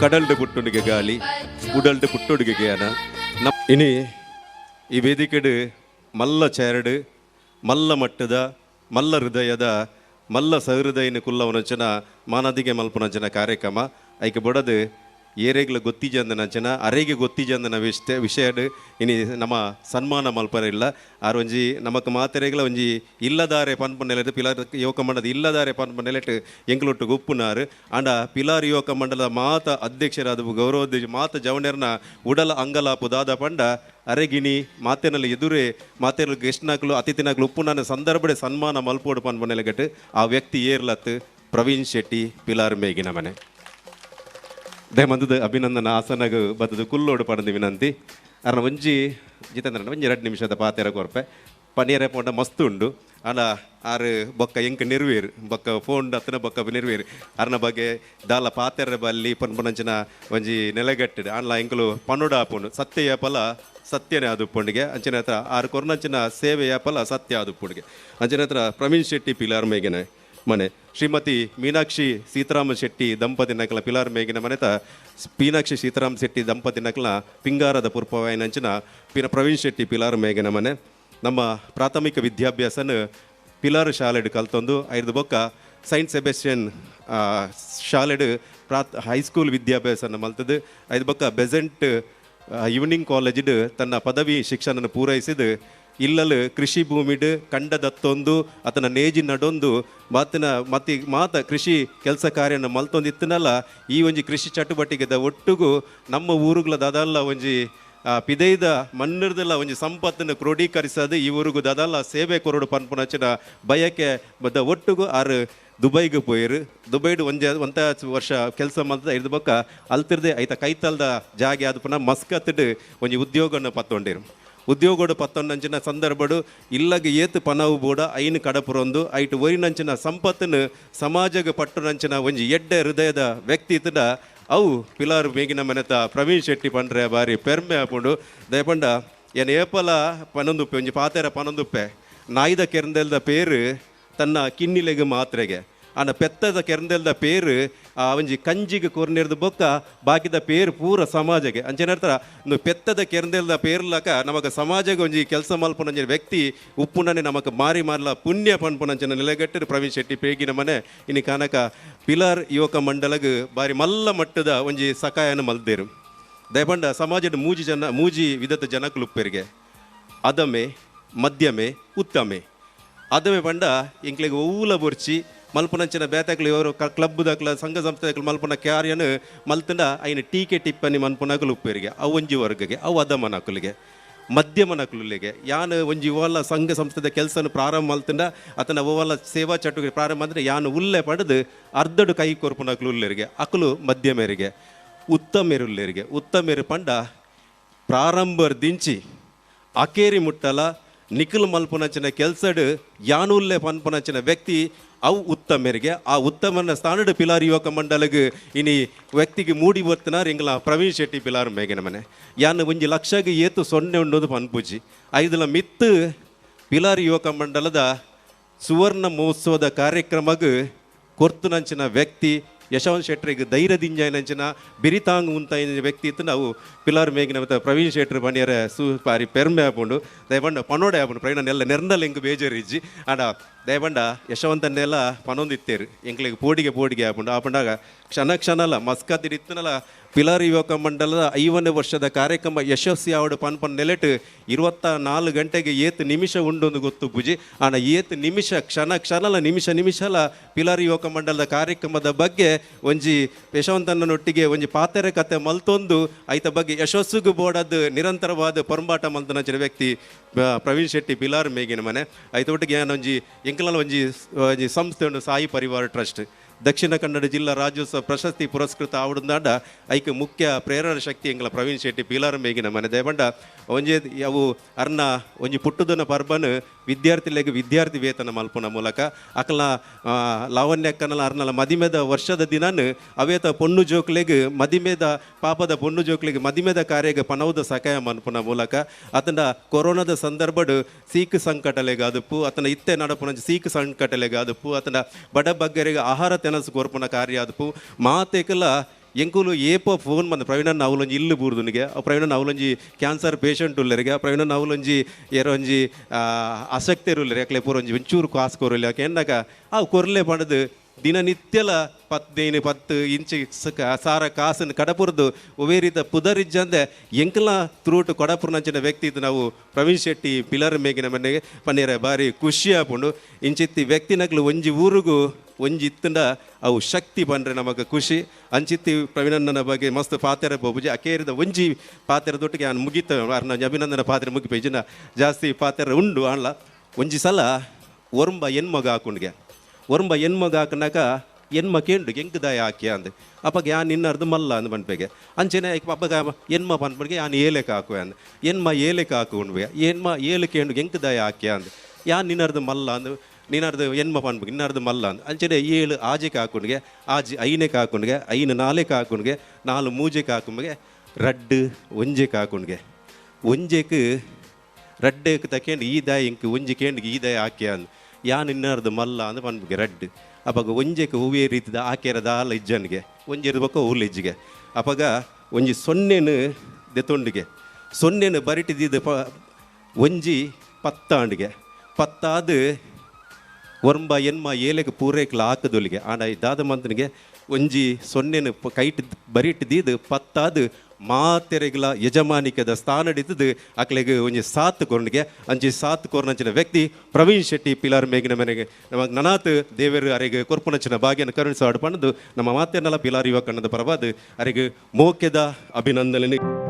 ಕಡಲ್ಡ್ ಪುಟ್ಟುಡಿಗೆ ಗಾಳಿ ಉಡಲ್ಡ್ ಪುಟ್ಟುಡಿಗೆ ಗ್ಯಾನ ನ ಇನಿ ಈ ವೇದಿಕೆಡು ಮಲ್ಲ ಚೇರಡು ಮಲ್ಲ ಮಟ್ಟದ ಮಲ್ಲ ಹೃದಯದ ಮಲ್ಲ ಸಹೃದಯನ ಕುಲ್ಲವನಚನ ಮಾನದಿಗೆ ಮಲ್ಪನಚನ ಕಾರ್ಯಕ್ರಮ. ಐಕೆ ಬೊಡದು ಏರೆಗ್ಲ ಗೊತ್ತಿಜಂದನಂಚನ ಅರೆಗೆ ಗೊತ್ತಿಜಂದನ ವಿಷಯ ವಿಷಯಡ್ ಇನಿ ನಮ್ಮ ಸನ್ಮಾನ ಮಲ್ಪರಿಲ್ಲ ಆರ್ ಒಂಜಿ ನಮಕ್ ಮಾತೆರೆಗ್ಲ ಒಂಜಿ ಇಲ್ಲದಾರೆ ಪನ್ಪು ನೆಲೆಟ್, ಪಿಲಾರ್ ಯುವಕ ಮಂಡಲದ ಇಲ್ಲದಾರೆ ಪನ್ಪು ನೆಲೆಟ್ ಎಂಕ್ಲೊಟ್ಟು ಗುಪ್ಪುನಾರು. ಆಂಡ ಪಿಲಾರ್ ಯುವಕ ಮಂಡಲದ ಮಾತ ಅಧ್ಯಕ್ಷರಾದ ಗೌರವಾಧ್ಯಕ್ಷ ಮಾತ ಜವನೆರ್ನ ಉಡಲ ಅಂಗಲಾಪು ದಾದ ಪಂಡ, ಅರೆಗಿಣಿ ಮಾತೆನಲ್ಲಿ ಎದುರೇ ಮಾತೆಲ್ಲ ಗೆಸ್ಟ್ನಾಗ್ಲು ಉಪ್ಪು ಉಪ್ಪುನಾನ ಸಂದರ್ಭಡೆ ಸನ್ಮಾನ ಮಲ್ಪೋಡು ಪನ್ಪು ನೆಲೆಗಟ್ಟು ಆ ವ್ಯಕ್ತಿ ಏರ್ಲತ್ ಪ್ರವೀಣ್ ಶೆಟ್ಟಿ, ಪಿಲಾರ್ ಮೇಗಿನ ಮನೆ. ದಯಮಂದದ ಅಭಿನಂದನ ಆಸನಗ ಬತ್ತದ ಕುಲ್ಲೋಡು ಪಡೆದ ವಿನಂತಿ. ಅರ್ನ ಒಂಜಿ ಜಿತೇಂದ್ರ ಒಂಜಿ ಎರಡು ನಿಮಿಷದ ಪಾತೆರ ಕೊರ್ಪೆ. ಪನೀರೆ ಪೋಂಡ ಮಸ್ತ್ ಉಂಡು. ಅಲ್ಲ ಆರು ಬೊಕ್ಕ ಎಂಕ್ ನೆರವೇರು, ಬೊಕ್ಕ ಫೋನ್ ಅತ್ತನ ಬೊಕ್ಕ ನೆರವೇರು. ಅರ್ನ ಬಗ್ಗೆ ದಾಲ ಪಾತೆರ ಬಲ್ಲಿ ಪನ್ ಪನಂಚಿನ ಒಂಜಿ ನೆಲೆಗಟ್ಟೆ ಅಲ್ಲ ಎಂಕಲು ಪನ್ನುಡ ಆಪುಂಡು ಸತ್ಯ ಫಲ ಸತ್ಯನೇ ಅದು ಪೊಂಡಿಗೆ ಅಂಚಿನ ಹತ್ರ ಆರು ಕೊರ್ನಂಚಿನ ಸೇವೆಯ ಫಲ ಸತ್ಯ ಅದು ಪೊಂಡಿಗೆ ಅಂಚಿನ ಹತ್ರ ಪ್ರವೀಣ್ ಶೆಟ್ಟಿ ಪಿಲಾರ್ ಮೇಗಿನ ಮನೆ ಶ್ರೀಮತಿ ಮೀನಾಕ್ಷಿ ಸೀತಾರಾಮ ಶೆಟ್ಟಿ ದಂಪತಿ ನಕಲ ಪಿಲಾರ್ ಮೇಗಿನ ಮನೆತ, ಮೀನಾಕ್ಷಿ ಸೀತಾರಾಮ ಶೆಟ್ಟಿ ದಂಪತಿ ನಕಲ ಪಿಂಗಾರದ ಪುರ್ಪವಾಯಿನಂಚಿನ ಪಿನ ಪ್ರವೀಣ್ ಶೆಟ್ಟಿ ಪಿಲಾರ್ ಮೇಗಿನ ಮನೆ. ನಮ್ಮ ಪ್ರಾಥಮಿಕ ವಿದ್ಯಾಭ್ಯಾಸನ ಪಿಲಾರ್ ಶಾಲೆಡ್ ಕಲ್ತೊಂದು, ಐದು ಬೊಕ್ಕ ಸೈಂಟ್ ಸೆಬೆಸ್ಟಿಯನ್ ಶಾಲೆಡ್ ಪ್ರಾತ್ ಹೈಸ್ಕೂಲ್ ವಿದ್ಯಾಭ್ಯಾಸನ ಮಲ್ತದ್ದು ಐದು ಬೊಕ್ಕ ಬೆಸೆಂಟ್ ಈವ್ನಿಂಗ್ ಕಾಲೇಜಿಡ್ ತನ್ನ ಪದವಿ ಶಿಕ್ಷಣ ಪೂರೈಸಿದ ಇಲ್ಲಲು ಕೃಷಿ ಭೂಮಿಡ್ ಕಂಡದತ್ತೊಂದು, ಆತನ ನೇಜಿ ನಡೊಂದು, ಮಾತಿನ ಮತ್ತಿ ಮಾತ ಕೃಷಿ ಕೆಲಸ ಕಾರ್ಯನ ಮಲ್ತೊಂದಿತ್ತನಲ್ಲ, ಈ ಒಂಜಿ ಕೃಷಿ ಚಟುವಟಿಕೆದ ಒಟ್ಟಿಗೂ ನಮ್ಮ ಊರುಗಳ ದದಲ್ಲ ಒಂಜಿ ಪಿದೈದ ಮಣ್ಣಿರ್ದಲ್ಲ ಒಂಜಿ ಸಂಪತ್ತನ್ನು ಕ್ರೋಢೀಕರಿಸದು ಈ ಊರಿಗೂ ದದಲ್ಲ ಸೇವೆ ಕೊರಡು ಪನ್ಪುನಚಿನ ಬಯಕೆ ಬದ ಒಟ್ಟಿಗೂ ಆರು ದುಬೈಗೆ ಪೋಯಿರು. ದುಬೈಡ್ ಒಂಜ, ಒಂತ ವರ್ಷ ಕೆಲಸ ಮಾಡ್ತಾ ಇರ್ದ ಬಕ್ಕ ಅಲ್ತಿರ್ದೆ ಐತ ಕೈತಲ್ದ ಜಾಗೆ ಆದ ಪುನಃ ಮಸ್ಕತ್ತಿಡ್ ಒಂಜಿ ಉದ್ಯೋಗನ ಪತ್ತೊಂಡಿರು. ಉದ್ಯೋಗೋಡು ಪತ್ತೊಂದಂಚಿನ ಸಂದರ್ಭಡು ಇಲ್ಲಗ ಏತು ಪನವು ಬೋಡ ಐನ್ ಕಡಪುರೊಂದು, ಐಟು ಒರಿನಂಚಿನ ಸಂಪತ್ತನ್ನು ಸಮಾಜಗ ಪಟ್ಟುನಂಚಿನ ಒಂಜಿ ಎಡ್ಡೆ ಹೃದಯದ ವ್ಯಕ್ತಿ ಇತ್ತದ ಅವು ಪಿಲಾರ್ ಮೇಗಿನ ಮನೆತ ಪ್ರವೀಣ್ ಶೆಟ್ಟಿ ಪಂಡ್ರೆ ಬಾರಿ ಪೆರ್ಮೆ ಆಪುಂಡು ದಯಪಂಡ ಏನ್ ಏಪಲ ಪನೊಂದುಪ್ಪೆ, ಒಂಜಿ ಪಾತೆರ ಪನೊಂದುಪ್ಪೆ, ನಾಯ್ದ ಕೆರಂದೆಲ್ದ ಪೇರು ತನ್ನ ಕಿನ್ನಿಲೆಗೆ ಮಾತ್ರೆಗೆ. ಆನ ಪೆತ್ತದ ಕೆರಂದೆಲ್ದ ಪೇರು ಆ ಒಂಜಿ ಕಂಜಿಗೆ ಕೊರ್ನೆರ್ದು ಬೊಕ್ಕ, ಬಾಕಿದ ಪೇರು ಪೂರ ಸಮಾಜಗೆ. ಅಂಚೆನರ್ತರ ಒಂದು ಪೆತ್ತದ ಕೆರ್ನೆಲ್ದ ಪೇರ್ಲಕ ನಮಗ ಸಮಾಜಗೆ ಒಂಜಿ ಕೆಲಸ ಮಲ್ಪುನಂಚಿನ ವ್ಯಕ್ತಿ ಉಪ್ಪುನನೆ ನಮಕ್ ಮಾರಿ ಮಾರ್ಲ ಪುಣ್ಯ ಪನ್ಪುನಂಚಿನ ನೆಲೆಗಟ್ಟರು ಪ್ರವೀಣ್ ಶೆಟ್ಟಿ ಪೇಗಿನ ಮನೆ. ಇನಿ ಕಾನಕ ಪಿಲಾರ್ ಯುವಕ ಮಂಡಲಗ್ ಬಾರಿ ಮಲ್ಲ ಮಟ್ಟದ ಒಂಜಿ ಸಕಾಯನ ಮಲ್ದೇರು. ದಯಪಂಡ ಸಮಾಜದ ಮೂಜಿ ಜನ, ಮೂಜಿ ವಿಧದ ಜನಕುಲುಪ್ಪೆರಿಗೆ ಅದಮೆ ಮಧ್ಯಮೆ ಉತ್ತಮೆ. ಅದಮೆ ಪಂಡ ಇಂಕ್ಲೆಗ್ ಊಲ ಬೊರ್ಚಿ ಮಲ್ಪನಂಚಿನ ಬೇತಕ್ಲು ಇವರು ಕ್ಲಬ್ ದಕ್ಲ ಸಂಘ ಸಂಸ್ಥೆಗಳು ಮಲ್ಪನ ಕ್ಯಾರಿಯನ್ನು ಮಲ್ತಂಡ ಐನ ಟೀಕೆ ಟಿಪ್ಪನಿ ಮನ್ಪುನಕಲು ಉಪ್ಪೇರಿಗೆ, ಅವು ಒಂಜಿ ವರ್ಗಗೆ, ಅವು ಅದ ನಕುಲಿಗೆ, ಮಧ್ಯಮ ನಕಲುಲಿಗೆ ಯಾನು ಒಂಜಿ ಓಲ ಸಂಘ ಸಂಸ್ಥೆದ ಕೆಲಸನ ಪ್ರಾರಂಭ ಮಲ್ತಂಡ ಅತನ ಓವಲ ಸೇವಾ ಚಟುವಟಿಕೆ ಪ್ರಾರಂಭ ಅಂದರೆ ಯಾನು ಉಲ್ಲೆ ಪಡೆದು ಅರ್ಧಡು ಕೈ ಕೊರ್ಪುನಕಲು ಉಲ್ಲೆರಿಗೆ, ಅಕಲು ಮಧ್ಯಮೆರಿಗೆ ಉತ್ತಮೆರುಲ್ಲೆರಿಗೆ ಉತ್ತಮೇರು ಪಂಡ ಪ್ರಾರಂಭರ್ ದಿಂಚಿ, ಅಕೇರಿ ಮುಟ್ಟಲ ನಿಖಿಲ್ ಮಲ್ಪನಂಚಿನ ಕೆಲಸಡು ಯಾನುಲ್ಲೆ ಪನ್ಪನಂಚಿನ ವ್ಯಕ್ತಿ ಅವು ಉತ್ತಮರಿಗೆ, ಆ ಉತ್ತಮನ ಸ್ಥಾನದ ಪಿಲಾರ್ ಯುವಕ ಮಂಡಲಗ್ ಇನಿ ವ್ಯಕ್ತಿಗೆ ಮೂಡಿ ಬರ್ತನಾರ್ ಪ್ರವೀಣ್ ಶೆಟ್ಟಿ ಪಿಲಾರ್ ಮೇಗಿನ ಮನೆ ಯಾನ್ ಒಂಜಿ ಲಕ್ಷಗೆ ಏತು ಸೊನ್ನೆ ಉಂಡೋದು ಪನ್ಪುಜಿ ಐದಲ ಮಿತ್ತು ಪಿಲಾರ್ ಯುವಕ ಮಂಡಲದ ಸುವರ್ಣ ಮಹೋತ್ಸವದ ಕಾರ್ಯಕ್ರಮಗ್ ಕೊರ್ತುನಂಚಿನ ವ್ಯಕ್ತಿ ಯಶವಂತ್ ಶೆಟ್ರಿಗೆ ಧೈರ್ಯದಿಂಜಾಯನಂಚಿನ ಬಿರಿತಾಂಗ್ ಉಂತ ವ್ಯಕ್ತಿ ಇತ್ತು. ನಾವು ಪಿಲಾರ್ ಮೇಗಿನ ಮತ್ತು ಪ್ರವೀಣ್ ಶೆಟ್ರ್ ಬಣ್ಣಿಯರ ಸುಪಾರಿ ಪೆರ್ಮೆ ಹಾಕೊಂಡು ದಯಬಂಡ ಪನೋಡೆ ಆಪುಂಡು ಪ್ರವೀಣ ಎಲ್ಲ ನೆರ್ನಲ್ ಎಂಗ್ ಬೇಜಾರಿಜ್ಜಿ ಆಡ, ದಯಬಂಡ ಯಶವಂತನ್ನೆಲ್ಲ ಪನೊಂದಿತ್ತೇರು ಎಂಕ್ಲಿಗೆ ಪೋಡಿಗೆ ಪೋಡಿಗೆ ಆಪುಂಡು ಹಾಕೊಂಡಾಗ ಕ್ಷಣ ಕ್ಷಣ ಅಲ್ಲ ಇತ್ತನಲ್ಲ ಪಿಲಾರ್ ಯುವಕ ಮಂಡಲದ ಐವನೇ ವರ್ಷದ ಕಾರ್ಯಕ್ರಮ ಯಶಸ್ವಿ ಆವಡು ಪನ್ಪನ್ ಪನ್ ನೆಲೆಟ್ ಇರುವತ್ತ ನಾಲ್ಕು ಗಂಟೆಗೆ ಏತ್ ನಿಮಿಷ ಉಂಡೊಂದು ಗೊತ್ತು ಬುಜಿ ಆನ ಏತ್ ನಿಮಿಷ ಕ್ಷಣ ಕ್ಷಣಲ ನಿಮಿಷ ನಿಮಿಷಲ ಪಿಲಾರಿ ಯುವಕ ಮಂಡಲದ ಕಾರ್ಯಕ್ರಮದ ಬಗ್ಗೆ ಒಂಜಿ ಯಶವಂತನೊಟ್ಟಿಗೆ ಒಂಜಿ ಪಾತೆರೆ ಕತೆ ಮಲ್ತೊಂದು. ಐತ ಬಗ್ಗೆ ಯಶಸ್ಸುಗು ಬೋಡದ್ದು ನಿರಂತರವಾದ ಪೊರಂಬಾಟ ಮಲ್ತನಂಚಿನ ವ್ಯಕ್ತಿ ಪ್ರವೀಣ್ ಶೆಟ್ಟಿ ಪಿಲಾರ್ ಮೇಗಿನ ಮನೆ. ಐತೊಟ್ಟಿಗೆ ಒಂಜಿ ಎಂಕಲ ಒಂಜಿ ಒಂಜಿ ಸಂಸ್ಥೆ ಉಂಡು ಸಾಯಿ ಪರಿವಾರ ಟ್ರಸ್ಟ್. ದಕ್ಷಿಣ ಕನ್ನಡ ಜಿಲ್ಲಾ ರಾಜ್ಯೋತ್ಸವ ಪ್ರಶಸ್ತಿ ಪುರಸ್ಕೃತ ಆವಡಂದಾಂಡ ಐಕೆ ಮುಖ್ಯ ಪ್ರೇರಣ ಶಕ್ತಿ ಎಂಗಳ ಪ್ರವೀಣ್ ಶೆಟ್ಟಿ, ಪೀಲಾರ ಮೇಗಿನ ಮನೆ ದೇವಂಡ ಒಂಜಿ, ಅವು ಅರ್ನ ಒಂಜಿ ಪುಟ್ಟುದನ ಪರ್ಬನ್ ವಿದ್ಯಾರ್ಥಿಲೆಗ್ ವಿದ್ಯಾರ್ಥಿ ವೇತನ ಮಲ್ಪುನ ಮೂಲಕ ಅಕಲ್ನ ಲಾವಣ್ಯ ಲಾವಣ್ಯಕ್ಕನಲ ಅರ್ನಲ ಮದಿಮೆದ ವರ್ಷದ ದಿನನ್ ಅವೇತ ಪೊಣ್ಣು ಜೋಕ್ಲೆಗೆ ಮದಿಮೆದ, ಪಾಪದ ಪೊಣ್ಣು ಜೋಕ್ಲೆಗೆ ಮದಿಮೆದ ಕಾರ್ಯಗೆ ಪನೌದ ಸಕಾಯ ಮನ್ಪುನ ಮೂಲಕ ಅತನ ಕೊರೋನಾದ ಸಂದರ್ಭಡ್ ಸೀಕ್ ಸಂಕಟಲೆ ಅದುಪು ಅತನ ಇತ್ತೆ ನಡಪುನ ಸೀಕ್ ಸಂಕಟಲೆಗ್ ಅದುಪು ಅತನ ಬಡ ಬಗ್ಗರಿಗೆ ಆಹಾರ ತೆನಸು ಕೊರ್ಪುನ ಕಾರ್ಯ ಅದುಪು ಮಾತೆಕಲ ಎಂಕುಲು ಏಪೋ ಫೋನ್ ಬಂದ ಪ್ರವೀಣನ್ ಅವಲೊಂಜಿ ಇಲ್ಲು ಬೂರ್ದುನಿಗೆ ಆ ಪ್ರವೀಣನ್ ಅವಲೊಂಜಿ ಕ್ಯಾನ್ಸರ್ ಪೇಷಂಟ್ ಉಲ್ಲರಿಗೆ ಆ ಪ್ರವೀಣನ್ ಅವಲೊಂಜಿ ಏರೊಂಜಿ ಆಸಕ್ತಿ ಇರುಲ್ಲರಿ ಅಕ್ಲೆ ಪೂರೊಂಜಿ ಒಂಚೂರು ಕಾಸು ಕೊರಲಿ ಯಾಕೆ ಎಂದಾಗ ಅವು ಕೊರಲೆ ಪಡೆದು ದಿನನಿತ್ಯಲ ಪತ್ತೇನು ಪತ್ತು ಇಂಚು ಸಕ ಸಾರ ಕಾಸನ್ನು ಕಡಪುರದು ಒವೇ ರೀತ ಪುದರಿಜ್ಜಂದೆ ಎಂಕಲ ತ್ರೂಟ್ ಕೊಡಪುರ್ನಂಚಿನ ವ್ಯಕ್ತಿ ಇದು ನಾವು ಪ್ರವೀಣ್ ಶೆಟ್ಟಿ ಪಿಲರ್ ಮೇಗಿನ ಮನೆಗೆ ಪನ್ನೀರ ಬಾರಿ ಖುಷಿ ಆಪುಂಡು ಇಂಚಿತ್ತಿ ವ್ಯಕ್ತಿನಗ್ಲು ಒಂಜಿ ಊರಿಗೂ, ಒಂಜಿ ಇತ್ತಂಡ ಅವು ಶಕ್ತಿ ಬಂದರೆ ನಮಗೆ ಖುಷಿ. ಅಂಚಿತ್ತಿ ಪ್ರವೀಣಣ್ಣನ ಬಗ್ಗೆ ಮಸ್ತ್ ಪಾತ್ರ ಬೋಬುಜಿ ಅಕೇರಿದ ಒಂಜಿ ಪಾತ್ರದೊಟ್ಟಿಗೆ ನಾನು ಮುಗಿತ ಅಭಿನಂದನ ಪಾತ್ರ ಮುಗಿಪೇಜಿನ ಜಾಸ್ತಿ ಪಾತ್ರ ಉಂಡು ಅಲ್ಲ ಒಂಜಿ ಸಲ ಒರ್ಂಬ ಹೆಣ್ಮಗ ಹಾಕೊಂಡ್ಗೆ. ಹೆಣ್ಮಗ ಹಾಕನಾಕ ಎನ್ಮ ಕೇಂಡು ಯಾಕೆ ಹಾಕಿ ಅಂದ್. ಅಪ್ಪಗೆ ಯಾನ್ ನಿನ್ನರ್ದು ಮಲ್ಲ ಅಂದ್ ಬನ್ಪೆಗೆ ಅಂಚೆನೆ ಅಪ್ಪಗ ಹೆಣ್ಮ ಬಂದ್ಬಿಡ್ಗೆ ಯಾನ್ ಏಲೆಕ್ ಹಾಕುವೆ ಅಂದ. ಹೆಣ್ಮ ಏಲೆಕ್ ಹಾಕು ಉಣ್ಬೆ ಹೆಣ್ಮ ಏಲೆ ಕೇಂಡು ಎಂಕ್ ದಾಯ ಹಾಕಿ ಅಂದ್ ಯಾನ್ ನಿನ್ನರ್ದು ಮಲ್ಲ ಅಂದ್ ನಿನ್ನರ್ದು ಹೆಣ್ಮ ನಿನ್ನ ನಿನ್ನರ್ದು ಮಲ್ಲ ಅಂದ್. ಅಂಚೆನೆ ಏಳು ಆಜೆಗೆ ಹಾಕೊಂಡ್ಗೆ ಆಜಿ ಐನೆಕ್ ಹಾಕೊಂಡ್ಗೆ ಐನು ನಾಲೆ ಹಾಕೊಂಡ್ಗೆ ನಾಲು ಮೂಜೆಕ್ ಹಾಕೊಂಬಗೆ ರಡ್ಡು ಒಂಜೆ ಹಾಕೊಂಡ್ಗೆ ಒಂಜೆಕ್ ರಡ್ಡಕ್ಕೆ ತಕೊಂಡು ಈ ದಾಯ ಇಂಕ್, ಒಂಜಿ ಕೇಂಡ್ಗೆ ಈ ದಾಯ ಹಾಕಿ ಅಂದ್. ಯಾನ್ ಇನ್ನಾರ್ದು ಮಲ್ಲ ಅಂದ್ ಪನ್ಬೇಕು ರಡ್ಡ್. ಅಪಗ ಒಂಜೆಕ್ ಹೂವೇ ರೀತಿದ ಆಕೆರ ದಾಲ ಇಜ್ಜನ್ಗೆ ಒಂಜೆರ್ ಬೊಕ್ಕ ಊರ್ಲ ಇಜ್ಜಿಗೆ. ಅಪಗ ಒಂಜಿ ಸೊನ್ನೆನು ದೆತೊಂಡಿಗೆ. ಸೊನ್ನೆನು ಬರಿಟಿದಿದ್ದು ಪ, ಒಂಜಿ ಪತ್ತಾಂಡಿಗೆ. ಪತ್ತಾದು ಒರ್ಂಬ ಎನ್ಮ ಏಲೆಗೆ ಪೂರೈಕ್ಲ ಹಾಕದೊಲಿಗೆ. ಆಂಡ ದಾದ ಮಂತನಿಗೆ ಒಂಜಿ ಸೊನ್ನೆನು ಕೈಟ್ ಬರಿಟ್ ದೀದು ಪತ್ತಾದು ಮಾತೆರೆಗ್ಲ ಯಜಮಾನಿಕದ ಸ್ಥಾನ ಹಿಡಿತದು ಅಕ್ಲೆಗೆ ಒಂಜಿ ಸಾತ್ ಕೊರ್ನಿಗೆ ಅಂಜಿ ಸಾತ್ ಕೊರ್ನಂಚಿನ ವ್ಯಕ್ತಿ ಪ್ರವೀಣ್ ಶೆಟ್ಟಿ ಪಿಲಾರ್ ಮೇಗಿನ ಮನೆಗೆ. ನಮಗೆ ನನಾತ್ ದೇವರು ಅರೆಗೆ ಕೊರ್ಪುನಚಿನ ಭಾಗ್ಯನ ಕರುಣಿಸಾಡು ಪಣದು ನಮ್ಮ ಮಾತೆನಲ್ಲ ಪಿಲಾರ್ ಯುವ ಕಣ್ಣದ ಪರವಾದ. ಅರೆಗೆ ಮೋಕ್ಯದ ಅಭಿನಂದನೆ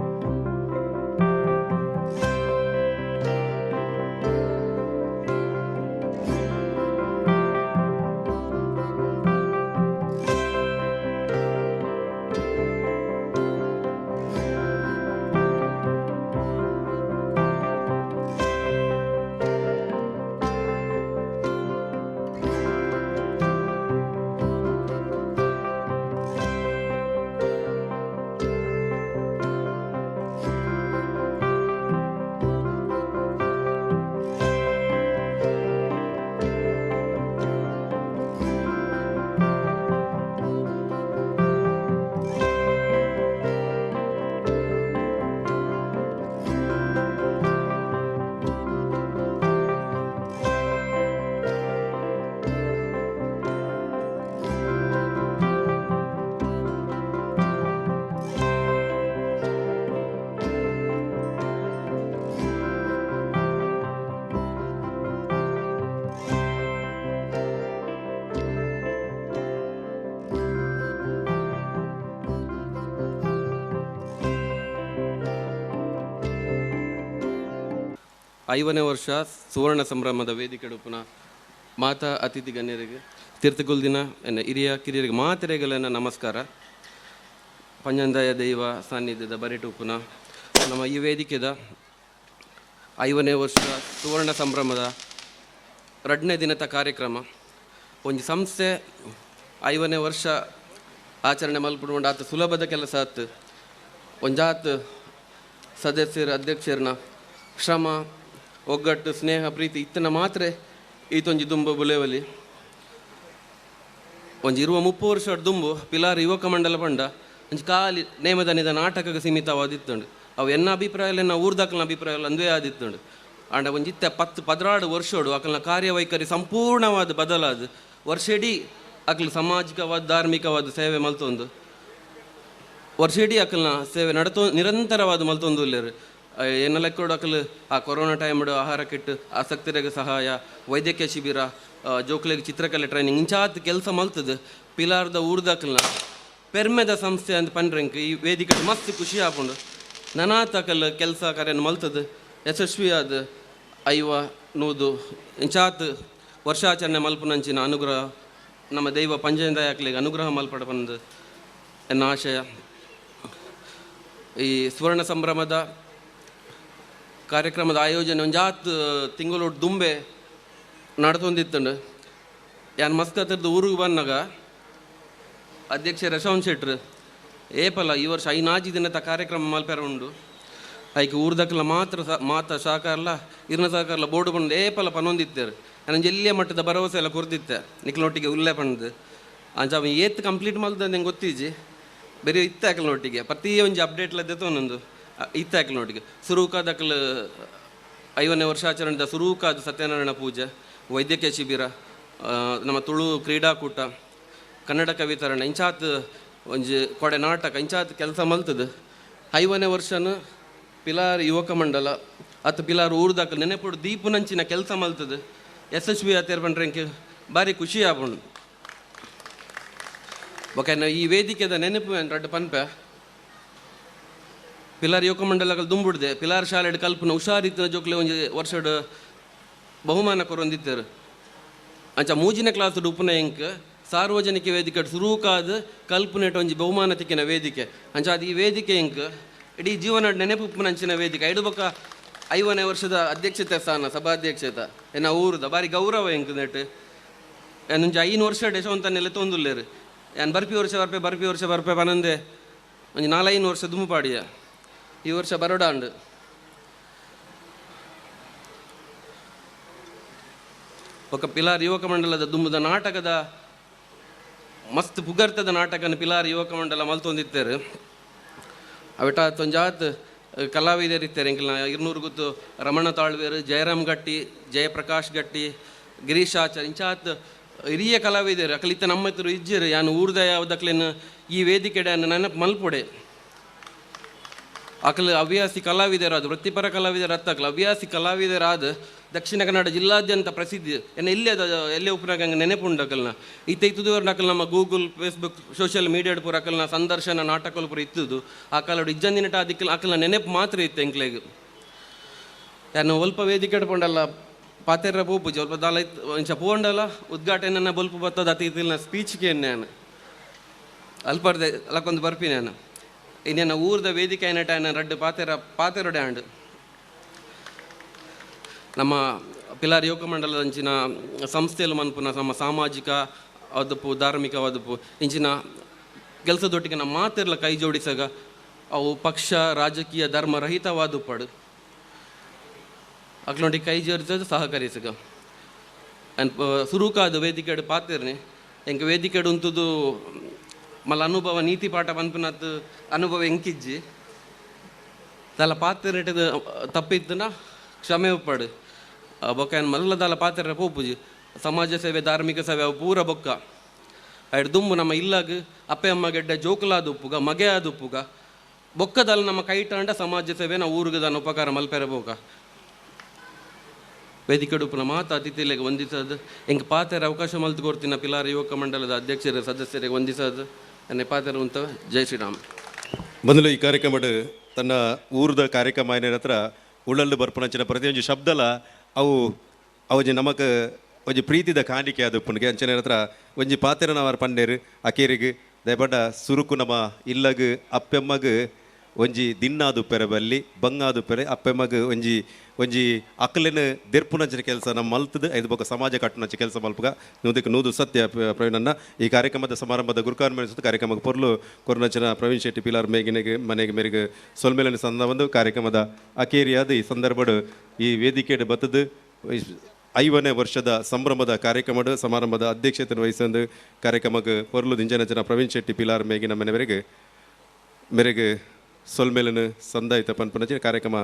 ಐವನೇ ವರ್ಷ ಸುವರ್ಣ ಸಂಭ್ರಮದ ವೇದಿಕೆ ಉಪುನ ಮಾತಾ ಅತಿಥಿ ಗಣ್ಯರಿಗೆ ತೀರ್ಥಗುಲ್ದಿನ ಎನ್ನ ಹಿರಿಯ ಕಿರಿಯರಿಗೆ ಮಾತೆರೆಗಲನ್ನ ನಮಸ್ಕಾರ. ಪಂಜಂದಾಯ ದೈವ ಸಾನ್ನಿಧ್ಯದ ಬರಿಟು ಉಪ್ಪುನ ನಮ್ಮ ಈ ವೇದಿಕೆದ ಐವನೇ ವರ್ಷ ಸುವರ್ಣ ಸಂಭ್ರಮದ ಎರಡನೇ ದಿನದ ಕಾರ್ಯಕ್ರಮ. ಒಂದು ಸಂಸ್ಥೆ ಐವನೇ ವರ್ಷ ಆಚರಣೆ ಮಲ್ಪಡ್ಕೊಂಡು ಆತ ಸುಲಭದ ಕೆಲಸ ಆತು. ಒಂಜಾತ್ ಸದಸ್ಯರ, ಅಧ್ಯಕ್ಷರನ್ನ ಶ್ರಮ ಒಗ್ಗಟ್ಟು, ಸ್ನೇಹ, ಪ್ರೀತಿ ಇತ್ತನ ಮಾತ್ರ ಈತೊಂಜಿ ದುಂಬು ಬುಲೆವಲಿ. ಒಂಜಿ ಇರುವ ಮುಪ್ಪು ವರ್ಷ ದುಂಬು, ಪಿಲಾರ್ ಯುವಕ ಮಂಡಲ ಪಂಡ ಒಂಜಿ ಕಾಲಿ ನೇಮದನಿದ ನಾಟಕಕ್ಕೆ ಸೀಮಿತವಾದಿತ್ತುಂಡು. ಅವು ಎನ್ನ ಅಭಿಪ್ರಾಯ ಎನ್ನ ಊರ್ದಾಕಲ್ನ ಅಭಿಪ್ರಾಯ ಅಂದೇ ಆದಿತ್ತುಂಡು. ಆಂಡ ಒಂಜಿತ್ತ ಪತ್ತು ಪದ್ರಾಡು ವರ್ಷೋಡು ಅಕಲ್ನ ಕಾರ್ಯವೈಖರಿ ಸಂಪೂರ್ಣವಾದ ಬದಲಾದ ವರ್ಷಿಡೀ ಅಕಲ್ ಸಾಮಾಜಿಕವಾದ, ಧಾರ್ಮಿಕವಾದ ಸೇವೆ ಮಲ್ತೊಂದು. ವರ್ಷಿಡೀ ಅಕಲ್ನ ಸೇವೆ ನಡತೋ, ನಿರಂತರವಾದ ಮಲ್ತೊಂದು ಉಲ್ಲೇರು ಏನ ಲೆಕ್ಕೋಡು ಅಕಲ್ ಆ ಕೊರೋನಾ ಟೈಮ್ ಆಹಾರ ಕಿಟ್ ಆಸಕ್ತರಿಗೆ ಸಹಾಯ ವೈದ್ಯಕೀಯ ಶಿಬಿರ ಆ, ಚಿತ್ರಕಲೆ ಟ್ರೈನಿಂಗ್ ಇಂಚಾತ್ ಕೆಲಸ ಮಲ್ತದ ಪಿಲಾರ್ದ ಊರ್ದಕಲ್ನ. ಪೆರ್ಮೆದ ಸಂಸ್ಥೆ ಅಂತ ಪಂಡ್ರಂಕ್ ಈ ವೇದಿಕೆ ಮಸ್ತ್ ಖುಷಿ ಆಪುಂಡು ನನಾತಕಲ್ ಅಕಲ್ ಕೆಲಸ ಕಾರ್ಯನ ಮಲ್ತದ ಯಶಸ್ವಿ ಆದ ಐವ ನೂದು ಇಂಚಾತ್ ವರ್ಷಾಚರಣೆ ಮಲ್ಪುನಂಚಿನ ಅನುಗ್ರಹ ನಮ್ಮ ದೈವ ಪಂಚೇಂದಾಯಕ್ಲಿಗೆ ಅನುಗ್ರಹ ಮಲ್ಪಡ ಬಂದು ಎನ್ನ ಆಶಯ. ಈ ಸುವರ್ಣ ಸಂಭ್ರಮದ ಕಾರ್ಯಕ್ರಮದ ಆಯೋಜನೆ ಒಂಜಾತ್ ತಿಂಗಳು ದುಂಬೆ ನಡ್ತೊಂದಿತ್ತಂಡು ಯಾನ್ ಮಸ್ಕತ್ತರ್ದು ಊರಿಗೆ ಬಂದಾಗ ಅಧ್ಯಕ್ಷ ರಶವನ್ ಶೆಟ್ರ್ ಏಪಲ ಈ ವರ್ಷ ಐನಾಜಿ ದಿನದ ಕಾರ್ಯಕ್ರಮ ಮಲ್ಪೆರ ಉಂಡು. ಐಕೆ ಊರ್ದಕ್ಕೆಲ್ಲ ಮಾತ್ರ ಸ ಮಾತ ಸಹಕಾರಲ್ಲ ಇರ್ನ ಸಹಕಾರಲ್ಲ ಬೋರ್ಡು ಬಂದು ಏಪಲ ಪನೊಂದಿತ್ತೇರು. ನಾನು ಎಲ್ಲಿಯ ಮಟ್ಟದ ಭರವಸೆ ಎಲ್ಲ ಕೊರ್ದಿತ್ತೆ. ನಿಕ್ಲೊಟ್ಟಿಗೆ ಉಲ್ಲೇ ಪಂದು. ಅಂಚ ಏತ್ ಕಂಪ್ಲೀಟ್ ಮಲ್ದ ನಂಗೆ ಗೊತ್ತಿಜ್ಜಿ ಬೇರೆ ಇತ್ತಾಕಲ್ನೊಟ್ಟಿಗೆ ಪ್ರತಿ ಒಂಜಿ ಅಪ್ಡೇಟ್ಲದ್ದೆ ಒಂದೊಂದು ಇತ್ತಾಕಲ್ನೊಟ್ಟಿಗೆ ಸುರೂಕಾದಕಲ್ ಐವನೇ ವರ್ಷಾಚರಣೆದ ಅದು ಸತ್ಯನಾರಾಯಣ ಪೂಜೆ, ವೈದ್ಯಕೀಯ ಶಿಬಿರ ನಮ್ಮ ತುಳು ಕ್ರೀಡಾಕೂಟ, ಕನ್ನಡ ಕವಿತರಣ ಇಂಚಾತ್ ಒಂಜಿ ಕೊಡೆ ನಾಟಕ, ಇಂಚಾತ್ ಕೆಲಸ ಮಲ್ತದ. ಐವನೇ ವರ್ಷನ ಪಿಲಾರ್ ಯುವಕ ಮಂಡಲ ಅತ್ ಪಿಲಾರ್ ಊರ್ದಾಕ ನೆನೆಪುಡು ದೀಪುನಂಚಿನ ಕೆಲಸ ಮಲ್ತದ. ಯಶಸ್ವಿ ಆತೇರ್ ಎಂಕೆ ಭಾರಿ ಖುಷಿ ಆಪುಂಡು ಓಕೆ ಈ ವೇದಿಕೆದ ನೆನಪು ಪನ್ಪೆ? ಪಿಲಾರ್ ಯುವಕ ಮಂಡಲಗಳು ದುಂಬುಡ್ದೆ. ಪಿಲಾರ್ ಶಾಲೆಡ್ ಕಲ್ಪನ ಹುಷಾರಿತ್ತಿನ ಜೋಕ್ಲೆ ಒಂಜಿ ವರ್ಷಡ್ ಬಹುಮಾನ ಕೊರೊಂದಿತ್ತರು ಅಂಚ ಮೂಜಿನ ಕ್ಲಾಸ್ ಉಪನಯಂಕ, ಸಾರ್ವಜನಿಕ ವೇದಿಕೆ ಸುರೂಕಾದ ಕಲ್ಪನೆಟ್ ಒಂಜಿ ಬಹುಮಾನ ತಿಕ್ಕಿನ ವೇದಿಕೆ. ಅಂಚ ಅದು ಈ ವೇದಿಕೆ ಎಂಕ್ ಇಡೀ ಜೀವನ ನೆನಪು ಉಪ್ಪುನಂಚಿನ ವೇದಿಕೆ. ಐದು ಬೊಕ್ಕ ಐವನೇ ವರ್ಷದ ಅಧ್ಯಕ್ಷತೆ ಸ್ಥಾನ, ಸಭಾಧ್ಯಕ್ಷತೆ. ಎನ್ನ ಊರುದ ಬಾರಿ ಗೌರವ ಎಂಕ್ ನೆಟ್. ಏನೊಂಜಿ ಐನು ವರ್ಷ ಡೆಶವಂತನೆಲ್ಲ ತೊಂದುಲ್ಲೇರು. ಏನು ಬರ್ಪಿ ವರ್ಷ ಬರ್ಪೆ, ಬರ್ಪಿ ವರ್ಷ ಬರ್ಪೆ, ಪನಂದೆ. ಒಂದು ನಾಲ್ಕೈನು ವರ್ಷ ದುಂಬುಪಾಡಿಯ ಈ ವರ್ಷ ಬರೋಡಾಂಡು ಒಕ್ಕ ಪಿಲಾರ್ ಯುವಕ ಮಂಡಲದ ದುಂಬುದ ನಾಟಕದ ಮಸ್ತ್ ಪುಗರ್ತದ ನಾಟಕನ ಪಿಲಾರ್ ಯುವಕ ಮಂಡಲ ಮಲ್ತೊಂದಿತ್ತೇರು ಅವಿಟ ತೊಂಜಾತ್ ಕಲಾವಿದರು ಇರ್ತಾರೆ ಎಂಕಿಲ್ಲ ಇರ್ನೂರು ಗುತ್ತು ರಮಣ ತಾಳ್ವೇರು ಜಯರಾಮ್ ಗಟ್ಟಿ ಜಯಪ್ರಕಾಶ್ ಗಟ್ಟಿ ಗಿರೀಶ್ ಆಚಾರ್ ಇಂಚಾತ್ ಹಿರಿಯ ಕಲಾವಿದರು ಅಕಲಿತ ನಮ್ಮ ಹತ್ರ ಇಜ್ಜರು ಯಾನು ಊರ್ದ ಯಾವುದಕ್ಲೇನು ಈ ವೇದಿಕೆಡೆ ನೆನಪು ಮಲ್ಪೊಡೆ ಅಕಲ್ ಹವ್ಯಾಸಿ ಕಲಾವಿದರಾದ, ವೃತ್ತಿಪರ ಕಲಾವಿದರ ಹತ್ತಕಲ್ ಹವ್ಯಾಸಿ ಕಲಾವಿದರಾದ ದಕ್ಷಿಣ ಕನ್ನಡ ಜಿಲ್ಲಾದ್ಯಂತ ಪ್ರಸಿದ್ಧಿ ಏನು ಇಲ್ಲೇ ಅದ, ಎಲ್ಲೇ ಉಪನಾಗ ನೆನಪುಂಡು ಅಕಲ್ನ. ಇತ್ತ ಇತ್ತುದವ್ರ ನಕಲ್ ನಮ್ಮ ಗೂಗಲ್ ಫೇಸ್ಬುಕ್ ಸೋಷಿಯಲ್ ಮೀಡಿಯಾಡ್ ಪೂರ ಅಕಲ್ನ ಸಂದರ್ಶನ, ನಾಟಕಲ್ ಪೂರ ಇತ್ತದು. ಆ ಕಾಲಡು ಇಜ್ಜಂದಿನಟ ಅದಕ್ಕೆ ಅಕಲ್ನ ನೆನಪು ಮಾತ್ರ ಇತ್ತು ಎಂಕ್ಲೆಗೆ. ಯಾನು ಒಲ್ಪ ವೇದಿಕೆ ಇಟ್ಕೊಂಡಲ್ಲ ಪಾತೆರ ಪೂಜೆ ಸ್ವಲ್ಪ ದಾಲ ಒಂಚ ಪೋಂಡಲ್ಲ ಉದ್ಘಾಟನೆ ಬೊಲ್ಪ ಬತ್ತದ ಅತಿ ಇತ್ತಿಲ್ಲ ಸ್ಪೀಚ್ಗೆ ನಾನು. ಅಲ್ಪರ್ದೆ ಅಲ್ಲಕ್ಕೊಂದು ಬರ್ಪಿ ನಾನು. ಇನ್ನೇನು ಊರದ ವೇದಿಕೆ ಏನಟ ರಡ್ಡು ಪಾತೆರ, ಪಾತೆರೊಡೆ ಆಂಡ್. ನಮ್ಮ ಪಿಲಾರ್ ಯುವಕ ಮಂಡಲದ ಅಂಚಿನ ಸಂಸ್ಥೆಯಲ್ಲಿ ಮನ್ಪುನ ನಮ್ಮ ಸಾಮಾಜಿಕ ಅದಪು ಧಾರ್ಮಿಕ ಅದಪು ಇಂಚಿನ ಕೆಲಸದೊಟ್ಟಿಗೆ ನಮ್ಮ ಮಾತೆರ್ಲ ಕೈ ಜೋಡಿಸಾಗ ಅವು ಪಕ್ಷ, ರಾಜಕೀಯ, ಧರ್ಮ ರಹಿತವಾದ ಪಡು. ಅಕ್ಲೊಂಟಿಗೆ ಕೈ ಜೋಡಿಸೋದು ಸಹಕರಿಸಗ. ಅನ್ ಸುರುಕಾದ ವೇದಿಕೆಡು ಪಾತೆರ್ನೆ. ಹೆಂಗೆ ವೇದಿಕೆಡು ಉಂತುದು ಮಲ್ಲ ಅನುಭವ, ನೀತಿ ಪಾಠ ಪನ್ಪುನತ್ ಅನುಭವ ಎಂಕಿಜ್ಜಿ ದಾಲ ಪಾತಿರಿಟದ ತಪ್ಪಿತ್ತನ ಕ್ಷಮೆ ಉಪ್ಪಡು ಬೊಕ್ಕ ಏನು ಮಲ್ಲ ದಾಲ ಪಾತಿರ ಪೋಪುಜಿ ಸಮಾಜ ಸೇವೆ, ಧಾರ್ಮಿಕ ಸೇವೆ, ಅವು ಪೂರ ಬೊಕ್ಕ. ಐಡ್ ದುಂಬು ನಮ್ಮ ಇಲ್ಲಾಗ, ಅಪ್ಪೆ, ಅಮ್ಮ, ಗೆಡ್ಡೆ ಜೋಕುಲಾದ ಉಪ್ಪುಗ ಮಗೆ ಆದ ಉಪ್ಪುಗ ಬೊಕ್ಕದಲ್ಲಿ ನಮ್ಮ ಕೈಟಾಂಡ ಸಮಾಜ ಸೇವೆ, ನಾವು ಊರಿಗೆ ದಾನ ಉಪಕಾರ ಮಲ್ಪೆರ ಬೋಕ ವೇದಿಕೆ ಉಪ್ಪುನ ಮಾತು ಅತಿಥಿಗಳಿಗೆ ವಂದಿಸೋದು. ಹೆಂಗೆ ಪಾತೆರ ಅವಕಾಶ ಮಲ್ತು ಕೊಡ್ತೀನಿ ಪಿಲಾರ ಯುವಕ ಮಂಡಲದ ಅಧ್ಯಕ್ಷರ, ಸದಸ್ಯರಿಗೆ ವಂದಿಸೋದು. ಉಂತ ಜೈ ಶ್ರೀರಾಮ್. ಮೊದಲು ಈ ಕಾರ್ಯಕ್ರಮ ತನ್ನ ಊರದ ಕಾರ್ಯಕ್ರಮ ಏನೇನ ಹತ್ರ ಉಳ್ಳಲ್ಲು ಬರ್ಪಣಂಚಿನ ಪ್ರತಿಯೊಂದು ಶಬ್ದಲ ಅವು ಅವಜಿ ನಮಕ್ ಒಂಜಿ ಪ್ರೀತಿದ ಕಾಣಿಕೆ ಅದು ಪುಣ್ಗೆ. ಅಂಚನೆ ಹತ್ರ ಒಂಜಿ ಪಾತ್ರ ನಾವು ಪಂಡೇರು, ಅಕೇರಿಗೆ ದಯಪಡ್ಡ ಸುರುಕು ನಮ್ಮ ಇಲ್ಲಗ, ಅಪ್ಪೆಮ್ಮಗ್ ಒಂಜಿ ದಿನ್ನಾದು ಪೆರೆ ಬಲ್ಲಿ ಬಂಗಾದು ಪೆರೆ ಅಪ್ಪೆಮ್ಮಗ್ ಒಂಜಿ ಒಂಜಿ ಅಕ್ಕಲಿನ ದಿರ್ಪುನಂಚಿನ ಕೆಲಸ ನಮ್ಮ ಮಲ್ತದ, ಐದು ಬೊಕ್ಕ ಸಮಾಜ ಕಟ್ಟುನಂಚ ಕೆಲಸ ಮಲ್ಪಗ. ನೂದಕ್ಕೆ ನೂದು ಸತ್ಯ ಪ್ರ- ಪ್ರವೀಣನ್ನ ಈ ಕಾರ್ಯಕ್ರಮದ ಸಮಾರಂಭದ ಗುರುಕಾರ್ ಮೇಲೆ ಕಾರ್ಯಕ್ರಮಕ್ಕೆ ಪೊರ್ಲು ಕೊರನಂಚಿನ ಪ್ರವೀಣ್ ಶೆಟ್ಟಿ ಪಿಲಾರ್ ಮೇಗಿನಗೆ, ಮನೆಗೆ ಮೇರೆಗೆ ಸೊಲ್ಮೇಲನ ಸಂದ ಒಂದು ಕಾರ್ಯಕ್ರಮದ ಅಕೇರಿಯಾದ ಈ ಸಂದರ್ಭಡು ಈ ವೇದಿಕೆಡ್ ಬತ್ತದು ಐವನೇ ವರ್ಷದ ಸಂಭ್ರಮದ ಕಾರ್ಯಕ್ರಮದ ಸಮಾರಂಭದ ಅಧ್ಯಕ್ಷತೆ ವಹಿಸೊಂದು ಕಾರ್ಯಕ್ರಮಕ್ಕೆ ಪೊರ್ಲು ದಿಂಜನಚನ ಪ್ರವೀಣ್ ಶೆಟ್ಟಿ ಪಿಲಾರ್ ಮೇಗಿನ ಮನೆವರೆಗೆ, ಮೇರೆಗೆ ಸೊಲ್ಮೇಲನ ಸಂದಾಯಿತ ಪನ್ಪನಚಿನ ಕಾರ್ಯಕ್ರಮ.